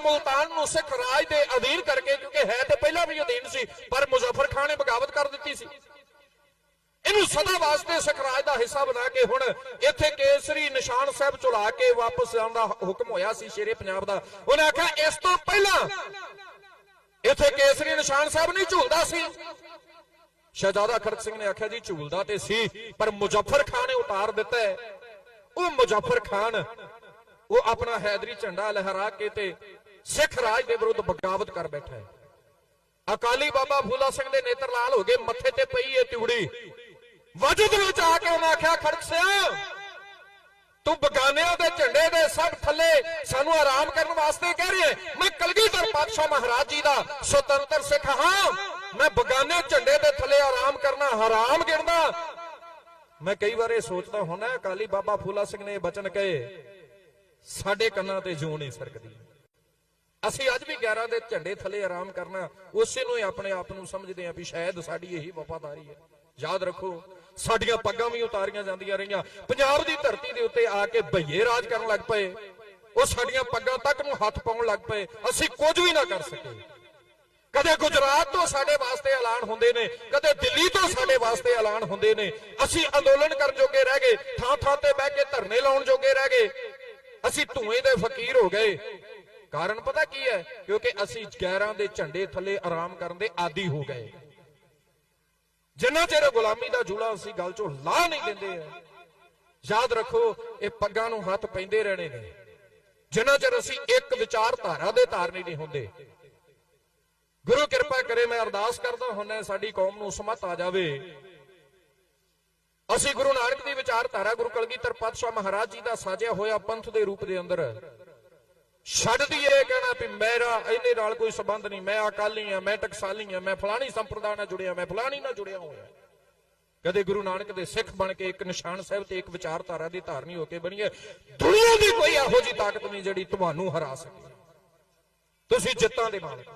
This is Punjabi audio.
ਮੁਲਤਾਨ ਨੂੰ ਸਿੱਖ ਰਾਜ ਦੇ ਅਧੀਨ ਕਰਕੇ, ਕਿਉਂਕਿ ਹੈ ਤੇ ਪਹਿਲਾਂ ਵੀ ਅਧੀਨ ਸੀ, ਪਰ ਮੁਜ਼ੱਫਰ ਖਾਨ ਨੇ ਬਗਾਵਤ ਕਰ ਦਿੱਤੀ ਸੀ। ਇਹਨੂੰ ਸਦਾ ਵਾਸਤੇ ਸਿੱਖ ਰਾਜ ਦਾ ਹਿੱਸਾ ਬਣਾ ਕੇ ਹੁਣ ਇੱਥੇ ਕੇਸਰੀ ਨਿਸ਼ਾਨ ਸਾਹਿਬ ਚੁਲਾ ਕੇ ਵਾਪਸ ਆਉਣ ਦਾ ਹੁਕਮ ਹੋਇਆ ਸੀ ਸ਼ੇਰੇ ਪੰਜਾਬ ਦਾ। ਉਹਨੇ ਆਖਿਆ, ਇਸ ਤੋਂ ਪਹਿਲਾਂ ਇੱਥੇ ਕੇਸਰੀ ਨਿਸ਼ਾਨ ਸਾਹਿਬ ਨਹੀਂ ਝੂਲਦਾ ਸੀ। ਸ਼ਹਿਜ਼ਾਦਾ ਖੜਕ ਸਿੰਘ ਨੇ ਆਖਿਆ, ਜੀ ਝੂਲਦਾ ਤੇ ਸੀ, ਪਰ ਮੁਜ਼ਫਰ ਖਾਨ ਨੇ ਉਤਾਰ ਦਿੱਤਾ ਉਹ ਮੁਜ਼ਫਰ ਖਾਨ, ਉਹ ਆਪਣਾ ਹੈਦਰੀ ਝੰਡਾ ਲਹਿਰਾ ਕੇ ਤੇ ਸਿੱਖ ਰਾਜ ਦੇ ਵਿਰੁੱਧ ਬਗਾਵਤ ਕਰ ਬੈਠਾ ਹੈ। ਅਕਾਲੀ ਬਾਬਾ ਫੂਲਾ ਸਿੰਘ ਦੇ ਨੇਤਰ ਲਾਲ ਹੋ ਗਏ, ਮੱਥੇ ਤੇ ਪਈ ਏ ਤਿਉੜੀ। ਵਜਦ ਵਿੱਚ ਆ ਕੇ ਉਹਨੇ ਆਖਿਆ, ਖੜਕ ਸਿਆ, ਤੂੰ ਬਗਾਨਿਆਂ ਦੇ ਝੰਡੇ ਦੇ ਸਭ ਥੱਲੇ ਸਾਨੂੰ ਆਰਾਮ ਕਰਨ ਵਾਸਤੇ ਕਹਿ ਰਿਹਾ ਹੈ। ਮੈਂ ਕਲਗੀਧਰ ਪਾਤਸ਼ਾਹ ਮਹਾਰਾਜ ਜੀ ਦਾ ਸੁਤੰਤਰ ਸਿੱਖ ਹਾਂ। ਮੈਂ ਬਗਾਨੇ ਝੰਡੇ ਦੇ ਥੱਲੇ ਆਰਾਮ ਕਰਨਾ, ਹਰਾਮ ਗਿਣਦਾ। ਮੈਂ ਕਈ ਵਾਰ ਇਹ ਸੋਚਦਾ ਹੁੰਦਾ, ਅਕਾਲੀ ਬਾਬਾ ਫੂਲਾ ਸਿੰਘ ਨੇ ਇਹ ਬਚਨ ਕਹੇ, ਸਾਡੇ ਕੰਨਾਂ ਤੇ ਜੂੰ ਨਹੀਂ ਸਰਕਦੀ। ਅਸੀਂ ਅੱਜ ਵੀ 11 ਦੇ ਝੰਡੇ ਥੱਲੇ ਆਰਾਮ ਕਰਨਾ, ਉਸੇ ਨੂੰ ਹੀ ਆਪਣੇ ਆਪ ਨੂੰ ਸਮਝਦੇ ਆਂ ਵੀ ਸ਼ਾਇਦ ਸਾਡੀ ਇਹੀ ਵਫਾਦਾਰੀ ਹੈ। ਯਾਦ ਰੱਖੋ, ਸਾਡੀਆਂ ਪੱਗਾਂ ਵੀ ਉਤਾਰੀਆਂ ਜਾਂਦੀਆਂ ਰਹੀਆਂ। ਪੰਜਾਬ ਦੀ ਧਰਤੀ ਦੇ ਉੱਤੇ ਆ ਕੇ ਭਈਏ ਰਾਜ ਕਰਨ ਲੱਗ ਪਏ। ਉਹ ਸਾਡੀਆਂ ਪੱਗਾਂ ਤੱਕ ਨੂੰ ਹੱਥ ਪਾਉਣ ਲੱਗ ਪਏ। ਅਸੀਂ ਕੁਝ ਵੀ ਨਾ ਕਰ ਸਕੇ। ਕਦੇ ਗੁਜਰਾਤ ਤੋਂ ਸਾਡੇ ਵਾਸਤੇ ਐਲਾਨ ਹੁੰਦੇ ਨੇ, ਕਦੇ ਦਿੱਲੀ ਤੋਂ ਸਾਡੇ ਵਾਸਤੇ ਐਲਾਨ ਹੁੰਦੇ ਨੇ। ਅਸੀਂ ਅੰਦੋਲਨ ਕਰਨ ਜੋਗੇ ਰਹਿ ਗਏ ਥਾਂ ਥਾਂ ਤੇ ਬਹਿ ਕੇ ਧਰਨੇ ਲਾਉਣ ਜੋਗੇ ਰਹਿ ਗਏ। ਅਸੀਂ ਧੂਏ ਦੇ ਫਕੀਰ ਹੋ ਗਏ। ਕਾਰਨ ਪਤਾ ਕੀ ਹੈ? ਕਿਉਂਕਿ ਅਸੀਂ 11 ਦੇ ਝੰਡੇ ਥੱਲੇ ਆਰਾਮ ਕਰਨ ਦੇ ਆਦੀ ਹੋ ਗਏ। ਜਿੰਨਾ ਚਿਰ ਗੁਲਾਮੀ ਦਾ ਜੂਲਾ ਅਸੀਂ ਗੱਲ ਚੋਂ ਲਾ ਨਹੀਂ ਦਿੰਦੇ ਆ, ਯਾਦ ਰੱਖੋ, ਇਹ ਪੱਗਾਂ ਨੂੰ ਹੱਥ ਪੈਂਦੇ ਰਹਿਣੇ ਨੇ। ਜਿੰਨਾ ਚਿਰ ਅਸੀਂ ਇੱਕ ਵਿਚਾਰਧਾਰਾ ਦੇ ਧਾਰਨੀ ਨਹੀਂ ਹੁੰਦੇ। ਗੁਰੂ ਕਿਰਪਾ ਕਰੇ ਮੈਂ ਅਰਦਾਸ ਕਰਦਾ ਹੁੰਨਾ ਸਾਡੀ ਕੌਮ ਨੂੰ ਸਮਤ ਆ ਜਾਵੇ। ਅਸੀਂ ਗੁਰੂ ਨਾਨਕ ਦੀ ਵਿਚਾਰਧਾਰਾ ਗੁਰੂ ਕਲਗੀਧਰ ਪਾਤਸ਼ਾਹ ਮਹਾਰਾਜ ਜੀ ਦਾ ਸਾਜਿਆ ਹੋਇਆ ਪੰਥ ਦੇ ਰੂਪ ਦੇ ਅੰਦਰ ਛੱਡ ਦਈਏ ਕਹਿਣਾ ਵੀ ਮੇਰਾ ਇਹਦੇ ਨਾਲ ਕੋਈ ਸੰਬੰਧ ਨਹੀਂ। ਮੈਂ ਅਕਾਲੀ ਆ ਮੈਂ ਟਕਸਾਲੀ ਆ ਮੈਂ ਫਲਾਣੀ ਸੰਪਰਦਾ ਨਾਲ ਜੁੜਿਆ, ਮੈਂ ਫਲਾਣੀ ਨਾਲ ਜੁੜਿਆ ਹੋਇਆ। ਕਦੇ ਗੁਰੂ ਨਾਨਕ ਦੇ ਸਿੱਖ ਬਣ ਕੇ ਇੱਕ ਨਿਸ਼ਾਨ ਸਾਹਿਬ ਤੇ ਇੱਕ ਵਿਚਾਰਧਾਰਾ ਦੀ ਧਾਰਨੀ ਹੋ ਕੇ ਬਣੀਏ ਦੁਨੀਆ ਦੀ ਕੋਈ ਇਹੋ ਜੀ ਤਾਕਤ ਨਹੀਂ ਜਿਹੜੀ ਤੁਹਾਨੂੰ ਹਰਾ ਸਕੇ ਤੁਸੀਂ ਜਿੱਤਾਂ ਦੇ ਮਾਲਕ